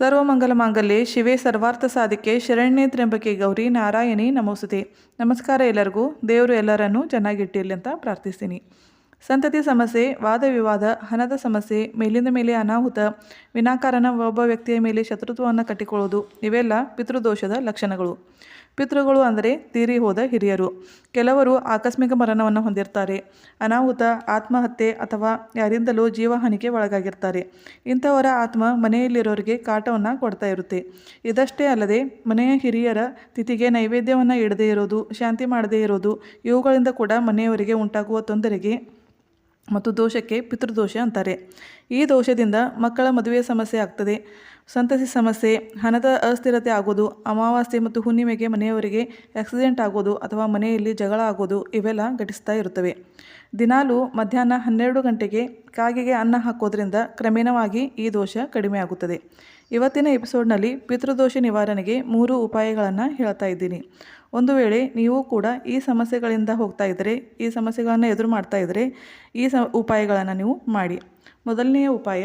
ಸರ್ವಮಂಗಲ ಮಾಂಗಲ್ಯ ಶಿವೆ ಸರ್ವಾರ್ಥ ಸಾಧಿಕೆ ಶರಣ್ಯ ತ್ರ್ಯಂಬಕೆ ಗೌರಿ ನಾರಾಯಣಿ ನಮೋಸುತೆ. ನಮಸ್ಕಾರ ಎಲ್ಲರಿಗೂ. ದೇವರು ಎಲ್ಲರನ್ನೂ ಚೆನ್ನಾಗಿಟ್ಟಿರಲಿ ಅಂತ ಪ್ರಾರ್ಥಿಸ್ತೀನಿ. ಸಂತತಿ ಸಮಸ್ಯೆ, ವಾದ ವಿವಾದ, ಹಣದ ಸಮಸ್ಯೆ, ಮೇಲಿಂದ ಮೇಲೆ ಅನಾಹುತ, ವಿನಾಕಾರಣ ಒಬ್ಬ ವ್ಯಕ್ತಿಯ ಮೇಲೆ ಶತ್ರುತ್ವವನ್ನು ಕಟ್ಟಿಕೊಳ್ಳೋದು, ಇವೆಲ್ಲ ಪಿತೃದೋಷದ ಲಕ್ಷಣಗಳು. ಪಿತೃಗಳು ಅಂದರೆ ತೀರಿ ಹೋದ ಹಿರಿಯರು. ಕೆಲವರು ಆಕಸ್ಮಿಕ ಮರಣವನ್ನು ಹೊಂದಿರ್ತಾರೆ. ಅನಾಹುತ, ಆತ್ಮಹತ್ಯೆ ಅಥವಾ ಯಾರಿಂದಲೂ ಜೀವಹಾನಿಗೆ ಒಳಗಾಗಿರ್ತಾರೆ. ಇಂಥವರ ಆತ್ಮ ಮನೆಯಲ್ಲಿರೋರಿಗೆ ಕಾಟವನ್ನು ಕೊಡ್ತಾ ಇರುತ್ತೆ. ಇದಷ್ಟೇ ಅಲ್ಲದೆ ಮನೆಯ ಹಿರಿಯರ ತಿಥಿಗೆ ನೈವೇದ್ಯವನ್ನು ಇಡದೇ ಇರೋದು, ಶಾಂತಿ ಮಾಡದೇ ಇರೋದು, ಇವುಗಳಿಂದ ಕೂಡ ಮನೆಯವರಿಗೆ ಉಂಟಾಗುವ ತೊಂದರೆಗೆ ಮತ್ತು ದೋಷಕ್ಕೆ ಪಿತೃದೋಷ ಅಂತಾರೆ. ಈ ದೋಷದಿಂದ ಮಕ್ಕಳ ಮದುವೆ ಸಮಸ್ಯೆ ಆಗ್ತದೆ. ಸಂತಸಿ ಸಮಸ್ಯೆ, ಹಣದ ಅಸ್ಥಿರತೆ ಆಗೋದು, ಅಮಾವಾಸ್ಯೆ ಮತ್ತು ಹುಣ್ಣಿಮೆಗೆ ಮನೆಯವರಿಗೆ ಆಕ್ಸಿಡೆಂಟ್ ಆಗೋದು ಅಥವಾ ಮನೆಯಲ್ಲಿ ಜಗಳ ಆಗೋದು ಇವೆಲ್ಲ ಘಟಿಸ್ತಾ ಇರುತ್ತವೆ. ದಿನಾಲೂ ಮಧ್ಯಾಹ್ನ ಹನ್ನೆರಡು ಗಂಟೆಗೆ ಕಾಗೆಗೆ ಅನ್ನ ಹಾಕೋದ್ರಿಂದ ಕ್ರಮೇಣವಾಗಿ ಈ ದೋಷ ಕಡಿಮೆ ಆಗುತ್ತದೆ. ಇವತ್ತಿನ ಎಪಿಸೋಡ್ನಲ್ಲಿ ಪಿತೃದೋಷ ನಿವಾರಣೆಗೆ ಮೂರು ಉಪಾಯಗಳನ್ನು ಹೇಳ್ತಾ ಇದ್ದೀನಿ. ಒಂದು ವೇಳೆ ನೀವು ಕೂಡ ಈ ಸಮಸ್ಯೆಗಳಿಂದ ಹೋಗ್ತಾ ಇದ್ದರೆ, ಈ ಸಮಸ್ಯೆಗಳನ್ನು ಎದುರು ಮಾಡ್ತಾ ಇದ್ದರೆ, ಈ ಸ ಉಪಾಯಗಳನ್ನು ನೀವು ಮಾಡಿ. ಮೊದಲನೆಯ ಉಪಾಯ,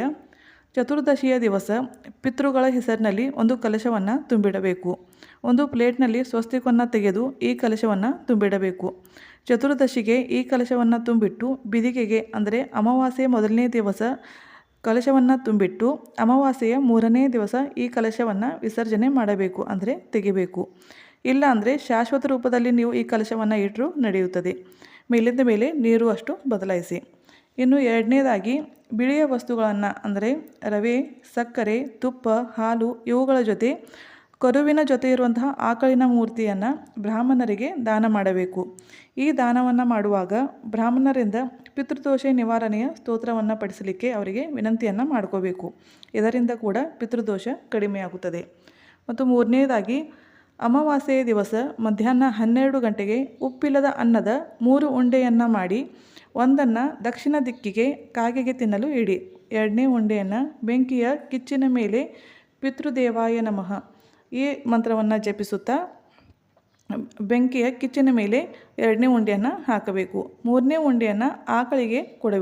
ಚತುರ್ದಶಿಯ ದಿವಸ ಪಿತೃಗಳ ಹೆಸರಿನಲ್ಲಿ ಒಂದು ಕಲಶವನ್ನು ತುಂಬಿಡಬೇಕು. ಒಂದು ಪ್ಲೇಟ್ನಲ್ಲಿ ಸ್ವಸ್ತಿಕವನ್ನು ತೆಗೆದು ಈ ಕಲಶವನ್ನು ತುಂಬಿಡಬೇಕು. ಚತುರ್ದಶಿಗೆ ಈ ಕಲಶವನ್ನು ತುಂಬಿಟ್ಟು, ಬಿದಿಗೆಗೆ ಅಂದರೆ ಅಮಾವಾಸ್ಯೆ ಮೊದಲನೇ ದಿವಸ ಕಲಶವನ್ನು ತುಂಬಿಟ್ಟು, ಅಮಾವಾಸ್ಯೆಯ ಮೂರನೇ ದಿವಸ ಈ ಕಲಶವನ್ನು ವಿಸರ್ಜನೆ ಮಾಡಬೇಕು ಅಂದರೆ ತೆಗಿಬೇಕು. ಇಲ್ಲ ಅಂದರೆ ಶಾಶ್ವತ ರೂಪದಲ್ಲಿ ನೀವು ಈ ಕಲಶವನ್ನು ಇಟ್ಟರೂ ನಡೆಯುತ್ತದೆ. ಮೇಲಿಂದ ಮೇಲೆ ನೀರು ಅಷ್ಟು ಬದಲಾಯಿಸಿ. ಇನ್ನು ಎರಡನೇದಾಗಿ ಬಿಳಿಯ ವಸ್ತುಗಳನ್ನು ಅಂದರೆ ರವೆ, ಸಕ್ಕರೆ, ತುಪ್ಪ, ಹಾಲು ಇವುಗಳ ಜೊತೆ ಕರುವಿನ ಜೊತೆ ಇರುವಂತಹ ಆಕಳಿನ ಮೂರ್ತಿಯನ್ನು ಬ್ರಾಹ್ಮಣರಿಗೆ ದಾನ ಮಾಡಬೇಕು. ಈ ದಾನವನ್ನು ಮಾಡುವಾಗ ಬ್ರಾಹ್ಮಣರಿಂದ ಪಿತೃದೋಷ ನಿವಾರಣೆಯ ಸ್ತೋತ್ರವನ್ನು ಪಡಿಸಲಿಕ್ಕೆ ಅವರಿಗೆ ವಿನಂತಿಯನ್ನು ಮಾಡ್ಕೋಬೇಕು. ಇದರಿಂದ ಕೂಡ ಪಿತೃದೋಷ ಕಡಿಮೆಯಾಗುತ್ತದೆ. ಮತ್ತು ಮೂರನೇದಾಗಿ ಅಮಾವಾಸ್ಯೆಯ ದಿವಸ ಮಧ್ಯಾಹ್ನ ಹನ್ನೆರಡು ಗಂಟೆಗೆ ಉಪ್ಪಿಲ್ಲದ ಅನ್ನದ ಮೂರು ಉಂಡೆಯನ್ನು ಮಾಡಿ, ಒಂದನ್ನು ದಕ್ಷಿಣ ದಿಕ್ಕಿಗೆ ಕಾಗೆಗೆ ತಿನ್ನಲು ಇಡಿ. ಎರಡನೇ ಉಂಡೆಯನ್ನು ಬೆಂಕಿಯ ಕಿಚ್ಚಿನ ಮೇಲೆ ಪಿತೃದೇವಾಯ ನಮಃ. ಈ ಮಂತ್ರವನ್ನು ಜಪಿಸುತ್ತಾ ಬೆಂಕಿಯ ಕಿಚ್ಚಿನ ಮೇಲೆ ಎರಡನೇ ಉಂಡೆಯನ್ನು ಹಾಕಬೇಕು. ಮೂರನೇ ಉಂಡೆಯನ್ನು ಆಕಳಿಗೆ ಕೊಡ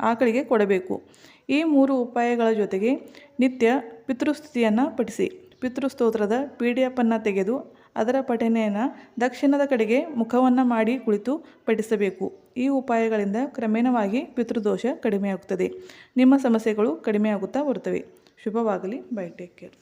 ಆಕಳಿಗೆ ಕೊಡಬೇಕು. ಈ ಮೂರು ಉಪಾಯಗಳ ಜೊತೆಗೆ ನಿತ್ಯ ಪಿತೃಸ್ಥಿತಿಯನ್ನು ಪಠಿಸಿ. ಪಿತೃಸ್ತೋತ್ರದ ಪಿ ಡಿ ಅನ್ನು ತೆಗೆದು ಅದರ ಪಠನೆಯನ್ನು ದಕ್ಷಿಣದ ಕಡೆಗೆ ಮುಖವನ್ನು ಮಾಡಿ ಕುಳಿತು ಪಠಿಸಬೇಕು. ಈ ಉಪಾಯಗಳಿಂದ ಕ್ರಮೇಣವಾಗಿ ಪಿತೃದೋಷ ಕಡಿಮೆಯಾಗುತ್ತದೆ. ನಿಮ್ಮ ಸಮಸ್ಯೆಗಳು ಕಡಿಮೆಯಾಗುತ್ತಾ ಬರುತ್ತವೆ. ಶುಭವಾಗಲಿ. Bye take care